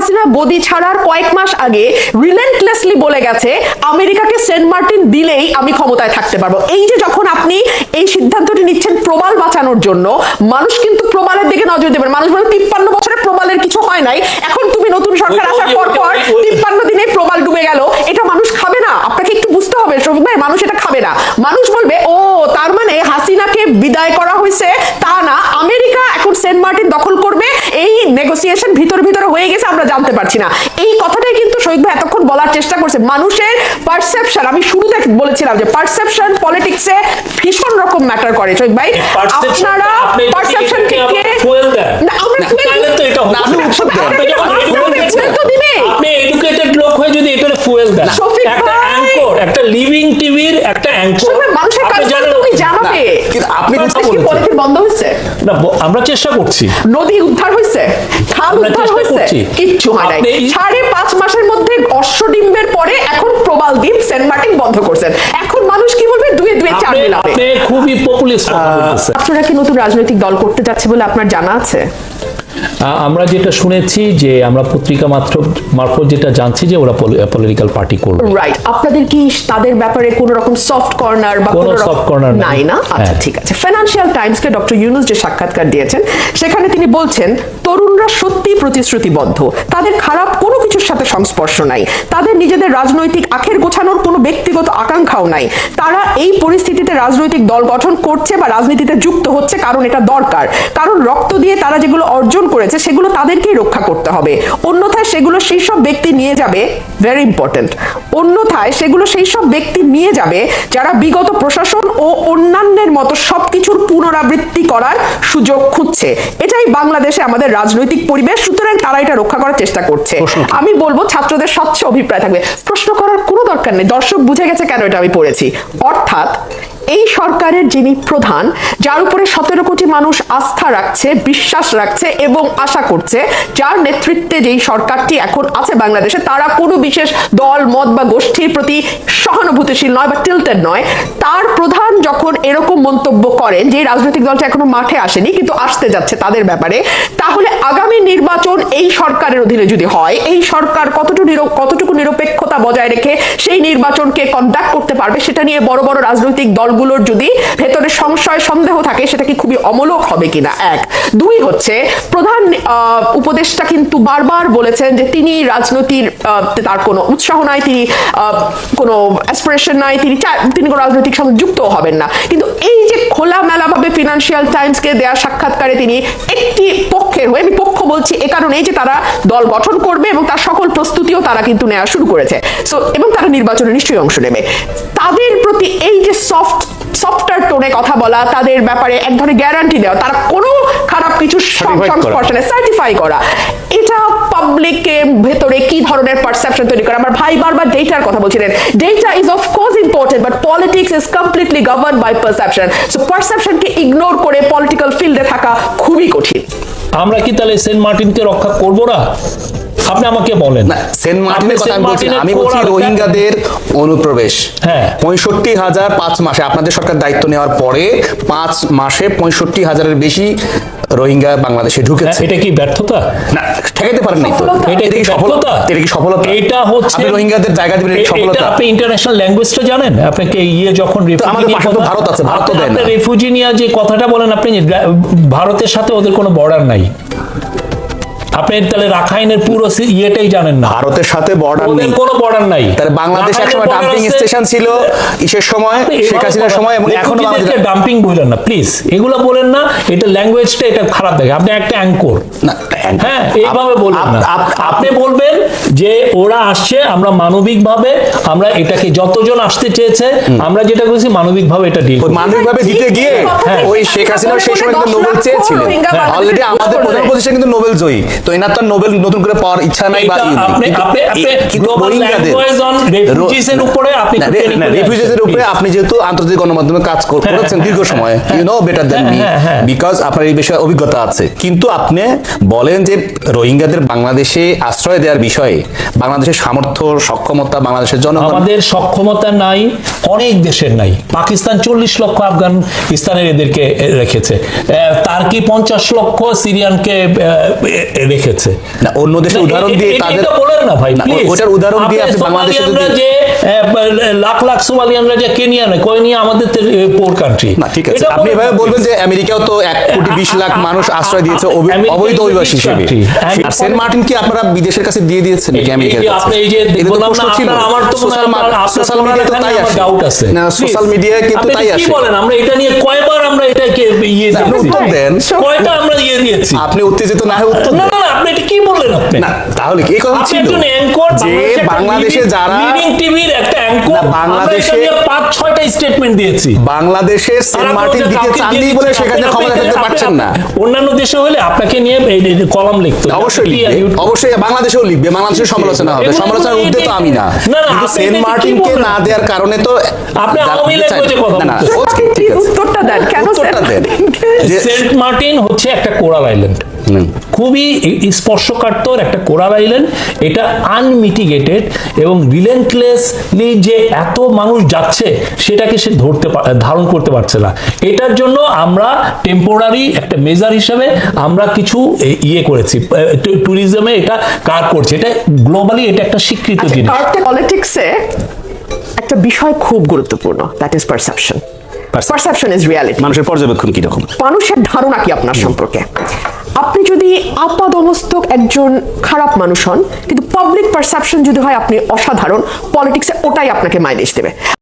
হাসিনা গদি ছাড়ার কয়েক মাস আগে রিলেন্টলেসলি বলে গেছে আমেরিকাকে সেন্ট মার্টিন দিলেই আমি ক্ষমতায় থাকতে পারব। এই যে যখন আপনি এই সিদ্ধান্তটি নিচ্ছেন প্রবাল বাঁচানোর জন্য মানুষ কিন্তু প্রবালের দিকে নজর দেবেন। মানুষ বলে তিপ্পান্ন বছরে প্রবালের কিছু হয় নাই। এখন তুমি নতুন সরকার আসার পর পর তিপ্পান্ন দিনে প্রবাল ডুবে গেল। এটা মানুষ খাবে না। আপনাকে একটু বুঝতে হবে শফিক ভাই মানুষ এটা খাবে না। মানুষ বলবে ও তার মানে হাসিনাকে বিদায় করা হয়েছে তা না। আমেরিকা এখন সেন্ট মার্টিন দখল করবে নেগোসিয়েশন ভিতরে ভিতরে হয়ে গেছে আমরা জানতে পারছি না। এই কথাটাই কিন্তু শহীদ ভাই এতক্ষণ বলার চেষ্টা করছে। মানুষের পারসেপশন আমি শুরুতে বলেছিলাম যে পারসেপশন পলিটিক্সে ভীষণ রকম ম্যাটার করে শহীদ ভাই। আপনারা এটাকে কে। আপনি আপনি যখন আপনি fuel আপনি দিচ্ছেন, fuel তো দিবে। আপনি এডুকেটেড লোক হয়ে যদি এটারে ফুয়েল দেন। একটা অ্যাঙ্কর একটা লিভিং টিভির একটা অ্যাঙ্কর শফিক ভাই, মানুষের কাছে তুমি জানাবে কিন্তু আপনি আজকে কথা কি বন্ধ হয়েছে? না আমরা চেষ্টা করছি। নদী উদ্ধার হয়েছে খাল উদ্ধার হয়েছে কিচ্ছু হয় নাই। সাড়ে পাঁচ মাসের মধ্যে অশ্বডিম্বের পরে এখন প্রবাল দ্বীপ সেন্ট মার্টিন বন্ধ করছেন। এখন মানুষ কি বলবে? দুয়ে দুয়ে চার মিলাবে। খুবই পপুলিস্ট আপনারা কি নতুন রাজনৈতিক দল করতে যাচ্ছে বলে আপনার জানা আছে? আমরা যেটা শুনেছি যে আমরা পত্রিকা মাত্র মারফত যেটা জানছি যে ওরা পলিটিক্যাল পার্টি করবে। রাইট আপনাদের কি তাদের ব্যাপারে কোনো রকম সফট কর্নার বা কোনো soft corner নাই। না? আচ্ছা হ্যাঁ। ঠিক আছে। ফাইন্যান্সিয়াল টাইমসকে ডক্টর ইউনুস যে সাক্ষাৎকার দিয়েছেন সেখানে তিনি বলছেন তরুণরা সত্যি প্রতিশ্রুতিবদ্ধ। তাদের খারাপ কোনো কিছুর সাথে সংস্পর্শ নাই। তাদের নিজেদের রাজনৈতিক আখের গোছানোর কোনো ব্যক্তিগত আকাঙ্ক্ষাও নাই। তারা এই পরিস্থিতিতে রাজনৈতিক দল গঠন করছে বা রাজনীতিতে যুক্ত হচ্ছে কারণ এটা দরকার। কারণ রক্ত দিয়ে তারা যেগুলো অর্জন করেছে সেগুলো তাদেরকেই রক্ষা করতে হবে। অন্যথায় সেগুলো সেই সব ব্যক্তি নিয়ে যাবে ভেরি ইম্পর্টেন্ট অন্যথায় সেগুলো সেই সব ব্যক্তি নিয়ে যাবে যারা বিগত প্রশাসন ও অন্যান্যের মতো সবকিছুর পুনরাবৃত্তি করার সুযোগ খুঁজছে। এটাই বাংলাদেশে আমাদের রাজনৈতিক পরিবেশ সুতরাং তারা এটা রক্ষা করার চেষ্টা করছে। আমি বলব ছাত্রদের স্বচ্ছ অভিপ্রায় থাকবে। প্রশ্ন করার কোনো দরকার নেই দর্শক বুঝে গেছে কেন এটা আমি পড়েছি। অর্থাৎ এই সরকারের যিনি প্রধান, যার উপরে সতেরো কোটি মানুষ আস্থা রাখছে, বিশ্বাস রাখছে এবং আশা করছে, যার নেতৃত্বে যেই সরকারটি এখন আছে বাংলাদেশে, তারা কোনো বিশেষ দল, মত বা গোষ্ঠীর প্রতি সহানুভূতিশীল নয় বা টিলটেড নয়। তার প্রধান যখন এরকম মন্তব্য করেন যে রাজনৈতিক দলটা এখনও মাঠে আসেনি, কিন্তু আসতে যাচ্ছে তাদের ব্যাপারে, তাহলে আগামী নির্বাচন এই সরকারের অধীনে যদি হয়, এই সরকার কতটুকু কতটুকু নিরপেক্ষতা বজায় রেখে সেই নির্বাচনকে কন্ডাক্ট করতে পারবে, সেটা নিয়ে বড় বড় রাজনৈতিক দলগুলোর যদি ভেতরে সংশয় সন্দেহ থাকে সেটা কি খুবই অমূলক হবে কিনা? এক। দুই হচ্ছে প্রধান আহ, উপদেষ্টা কিন্তু বারবার বলেছেন যে তিনি রাজনীতির তার কোনো উৎসাহ নাই তিনি কোনো অ্যাসপিরেশন নাই তিনি তিনি কোনো রাজনৈতিক সঙ্গে যুক্তও হবেন না। কিন্তু এই যে খোলামেলা ভাবে ফিনান্সিয়াল টাইমসকে দেওয়া সাক্ষাৎকারে তিনি একটি পক্ষের হয়ে আমি পক্ষ বলছি এ কারণেই যে তারা দল গঠন করবে এবং তার সকল প্রস্তুতিও তারা কিন্তু নেওয়া শুরু করেছে। সো এবং তারা নির্বাচনে নিশ্চয়ই অংশ নেবে। তাদের প্রতি এই যে সফট সফটওয়্যার টোনে কথা বলা তাদের ব্যাপারে এক ধরনের গ্যারান্টি দেওয়া তারা কোনো খারাপ কিছু সংস্পর্শনে সার্টিফাই করা এটা পাবলিকের ভেতরে কি ধরনের পারসেপশন তৈরি করে? আমার ভাই বারবার ডেটার কথা বলছিলেন। Data is of course important but politics is completely govern by perception so পারসেপশনকে ignore করে পলিটিক্যাল ফিল্ডে থাকা খুবই কঠিন। আমরা কি তাহলে সেন্ট মার্টিনকে রক্ষা করব না? আপনি আমাকে বলেন। না সেন্ট মার্টিনের কথা আমি বলছি আমি বলছি রোহিঙ্গাদের অনুপ্রবেশ। হ্যাঁ। পঁয়ষট্টি হাজার পাঁচ মাসে আপনাদের সরকার দায়িত্ব নেওয়ার পরে পাঁচ মাসে পঁয়ষট্টি হাজারের বেশি রোহিঙ্গা বাংলাদেশে হ্যাঁ, ঢুকেছে এটা কি ব্যর্থতা? না ঠেকাইতে পারেন নাই তো। এটা কি সফলতা? এটা কি সফলতা? এটা হচ্ছে আপনি রোহিঙ্গাদের জায়গা দিবেন এটা সফলতা? আপনি ইন্টারন্যাশনাল ল্যাঙ্গুয়েজটা জানেন? আপনাকে ইয়ে যখন আমাদের পাশে তো ভারত আছে, ভারত তো দেন দেয় না। আপনি রেফিউজি নিয়ে যে কথাটা বলেন আপনি ভারতের সাথে ওদের কোনো বর্ডার নাই। আপনি তাহলে রাখাইনের পুরো ইয়েটাই জানেন না। ভারতের সাথে বর্ডার নেই। কোনো বর্ডার নাই। তাহলে বাংলাদেশ একসময় ডাম্পিং স্টেশন ছিল ইসের সময় শেখ হাসিনার সময় এবং এখনও ডাম্পিং বললেন না প্লিজ এগুলো বলেন না এটা ল্যাঙ্গুয়েজটা এটা খারাপ আপনি একটা অ্যাঙ্কর না, হ্যাঁ এইভাবে বলবেন না। আপ- আপ- আপনি বলবেন যে ওরা আসছে আমরা মানবিকভাবে আমরা এটাকে যতজন আসতে চেয়েছে আমরা যেটা করেছি মানবিকভাবে এটা ডিল মানবিকভাবে দিতে গিয়ে হ্যাঁ। ওই শেখ হাসিনা সেই সময় কিন্তু নোবেল চেয়েছিলেন। অলরেডি আমাদের প্রধান কিন্তু নোবেল জয়ী। তো এনার তো নোবেল নতুন করে পাওয়ার ইচ্ছা নাই বা এর উপরে আপনি না, রে- না, refugees এর উপরে আপনি যেহেতু আন্তর্জাতিক গণমাধ্যমে কাজ হ্যাঁ, করেছেন দীর্ঘ সময় you know better than me হ্যাঁ, হ্যাঁ। বিকজ আপনার এই বিষয়ে অভিজ্ঞতা আছে। কিন্তু আপনি বলেন যে রোহিঙ্গাদের বাংলাদেশে আশ্রয় দেওয়ার বিষয়ে বাংলাদেশের সামর্থ্য সক্ষমতা বাংলাদেশের জনগণ আমাদের সক্ষমতা নাই অনেক দেশের নাই। পাকিস্তান চল্লিশ লক্ষ আফগানিস্তানের এদেরকে রেখেছে। আহ, তার্কি পঞ্চাশ লক্ষ সিরিয়ানকে রেখেছে। না, অন্য দেশের উদাহরণ দিয়ে তাদের- না ভাই না, ওটার উদাহরণ দিয়ে আপনি বাংলাদেশে যদি- লাখ লাখ সোমালিয়ানরা যে কেনিয়া নয় আমাদের পোর কান্ট্রি না ঠিক আছে। আপনি এভাবে বলবেন যে আমেরিকাও তো এক কোটি বিশ লাখ মানুষ আশ্রয় দিয়েছে অবৈধ অভিবাসী হিসেবে। আর সেন্ট মার্টিন কি আপনারা বিদেশের কাছে দিয়ে দিয়েছেন নাকি আমেরিকার আপনি এই যে বললাম না, আপনার- আমার তো সোশ্যাল মিডিয়ায় তো তাই আসে। doubt আছে। না সোশ্যাল মিডিয়ায় কিন্তু তাই কি বলেন? আমরা এটা নিয়ে কয়বার আমরা এটাকে ইয়ে দিয়েছি? উত্তর দেন। কয়টা আমরা ইয়ে দিয়েছি? আপনি উত্তেজিত না হয়ে উত্তর না না না, আপনি এটা কি বললেন আপনি? না তাহলে কি কথা ছিল? যে বাংলাদেশে যারা একটা অ্যাঙ্কর বাংলাদেশে- পাঁচ ছয়টা স্টেটমেন্ট দিয়েছি। বাংলাদেশের সেন্ট মার্টিন দিতে বলে সেখানে ক্ষমতা পারছেন না। অন্যান্য দেশে হলে আপনাকে নিয়ে কলম লিখতো অবশ্যই লিখবে। অবশ্যই বাংলাদেশেও লিখবে। বাংলাদেশের সমালোচনা হবে। সমালোচনার উদ্দেশ্য তো আমি না। কিন্তু সেন্ট মার্টিনকে না দেওয়ার কারণে তো আপনি আওয়ামী ল্যাঙ্গুয়েজে কথা না না ঠিক আছে। উত্তরটা দেন। কেন উত্তরটা দেন। যে সেন্ট মার্টিন হচ্ছে একটা কোরাল আইল্যান্ড। খুবই স্পর্শকাতর একটা কোরাল আইল্যান্ড। এটা আনমিটিগেটেড এবং রিলেন্টলেসলি যে এত মানুষ যাচ্ছে সেটাকে সে ধরতে ধারণ করতে পারছে না। এটার জন্য আমরা টেম্পোরারি একটা মেজার হিসেবে আমরা কিছু ইয়ে করেছি। ট্যুরিজমে এটা কার করছে। এটা গ্লোবালি এটা একটা স্বীকৃত জিনিস। পলিটিক্সে একটা বিষয় খুব গুরুত্বপূর্ণ that is perception perception is reality মানুষের পর্যবেক্ষণ কি রকম মানুষের ধারণা কি আপনার সম্পর্কে? আপনি যদি আপাদমস্তক একজন খারাপ মানুষ হন, কিন্তু পাবলিক পারসেপশন যদি হয় আপনি অসাধারণ পলিটিক্সে ওটাই আপনাকে মাইলেজ দেবে।